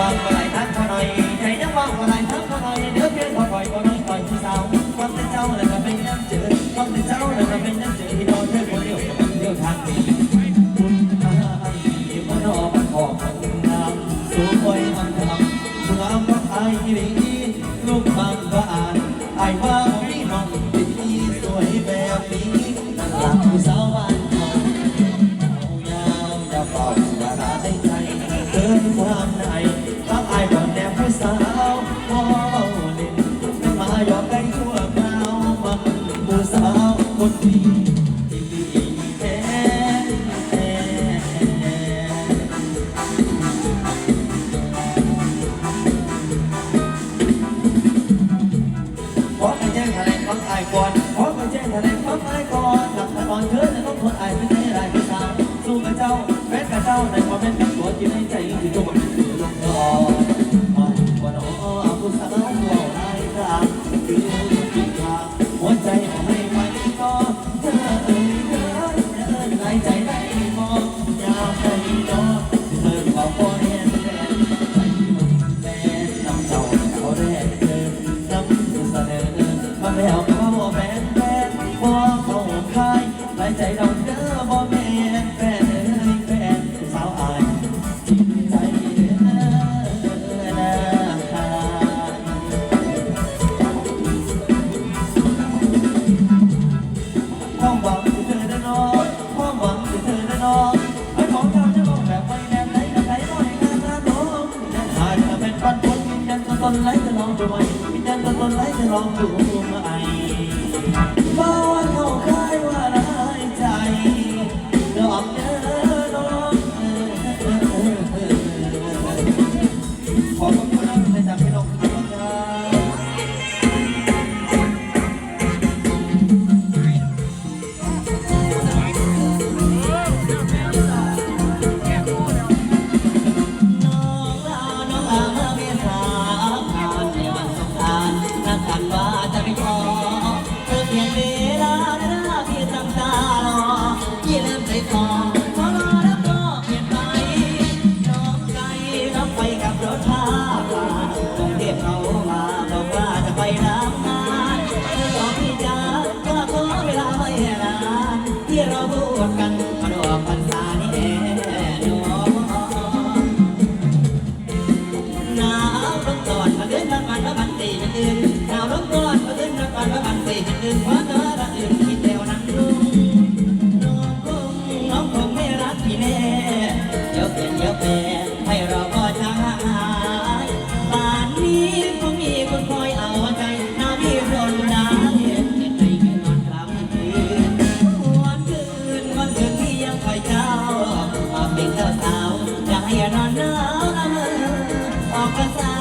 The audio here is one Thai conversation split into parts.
ว่างก็ไหลทักเขาหน่อยใจน้ำว่างก็ไหลทักเขาหน่อยเดี๋ยวเพียงขอคอยก็น้อยคอยผู้สาวความเป็นเจ้าแล้วก็เป็นน้ำเจอความเป็นเจ้าแล้วก็เป็นน้ำเจอที่นอนเธอคนเดียวกับมันเดียวทางนี้คุณอาอีมันบันออกมันงามสูงไว้มันทำผู้งามก็อายที่ดีลูกบางก็อ่านอายว่าพี่น้องดีสวยแบบนี้นั่นหลักผู้สาวบ้านเขายาวอย่าเป่าอย่าราได้ใจเกินความใน คนดีที่ดีแท้แท้ขอไปแจ้งทนายฟังอายก่อนขอไปแจ้งทนายฟังอายก่อนหลักแต่ก่อนเธอจะต้องทนอายไม่ได้รายพี่าสู้กับเจ้าแม้กับเจ้าในความเป็นเป็นตัวที่ในใจคือตัวมันคือลง ตอนไร้จะลองดูไหมยืนยันตัวตนไร้จะลองดูไหมบ่ว่าเขาคายว่า อกกภาษา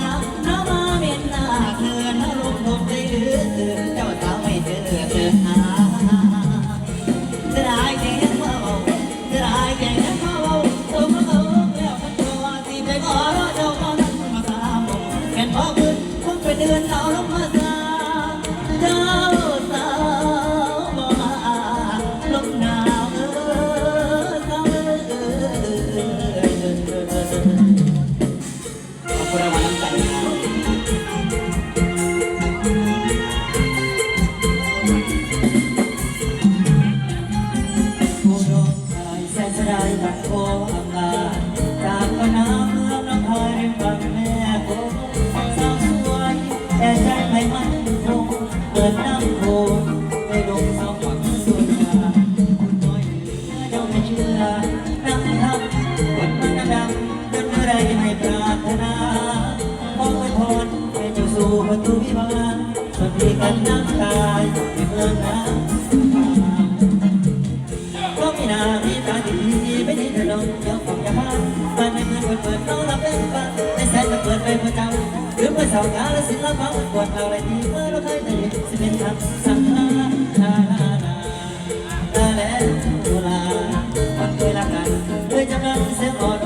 คุณรางวัลน้ำใจ ประตูวิมานสวัสดีกันน้ำตาที่เมืองน้ำก็มีนามีตาดีไม่ดีถนนเจ้าของยาบ้านบ้านในเมืองเปิดเปิดน้องรับเป็นบ้าในแสนจะเปิดไปประจำหรือเมื่อสาวกาแลสินละพังปวดเอาอะไรดีเมื่อเราเคยได้สิเป็นทำสังหารลาลาลาลาแล้วตุลาวันเคยรักกันเคยจำนำเสียงอ่อน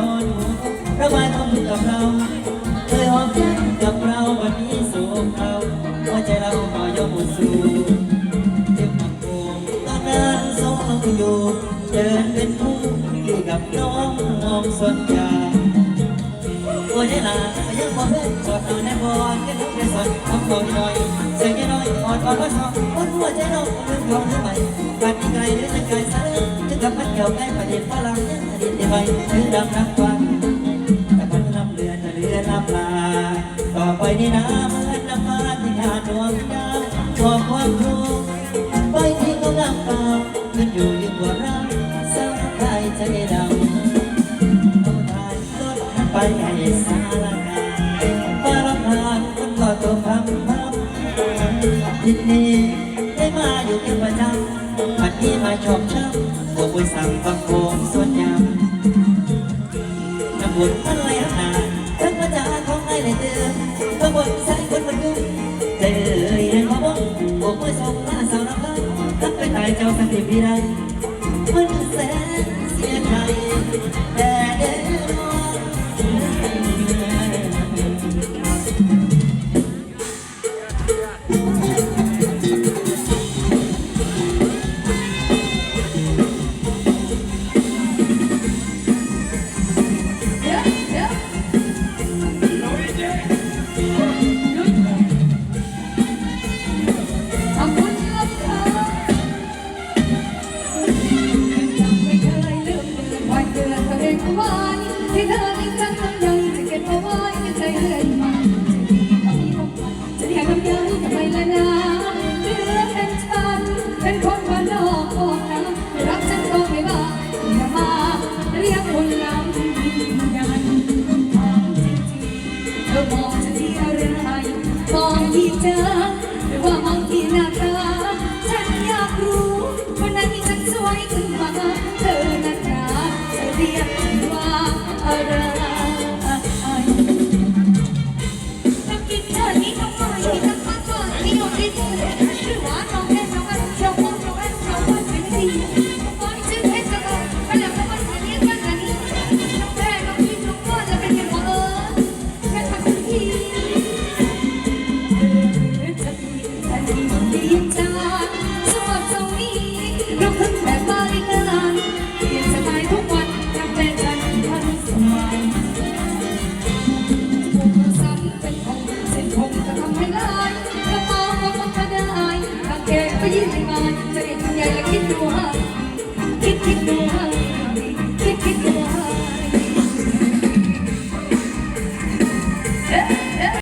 สนใจโอ้ยลาไปเพื่อนสอดตัวแน่อลกันทุกเดือนทำตัวหน่อยเสียงน้อยอ่อนอ่อนก็ชอบคนหัวใจน้องลืมยอมหรือไม่การที่ไกลหรือจะไกลซะเลยจะกลับมันเกี่ยวใกล้ประเด็นฝรั่งเนี่ยอดีตที่ไปถึงดำนักกว่าแต่คนนำเรือนจะเรือนนำลาต่อไปนี่นะเหมือนน้ำฟ้าที่หาดวงดาวบอกความทุกข์ไปที่เขาน้ำตาขึ้นอยู่ยิ่งกว่ารักสร้างใครใจดำต้องทานร ไปให้สารกาฟ้ารับทานคนก็ตัวพังพังทิศนี้ได้มาอยู่เป็นประจำปัดนี้มาชอบช้ำตัวบุญสั่งประโคมส่วนยำน้ำบุญมันไหลหาทั้งพระจาของนายเลยเตือนก็บนสายคนมันยุ่งใจเอ่ยนพ่อบอกบกมือสองล้าสาวน้ำพันทักไปตายเจ้าสักทีพี่ใดมัน tierra, poquita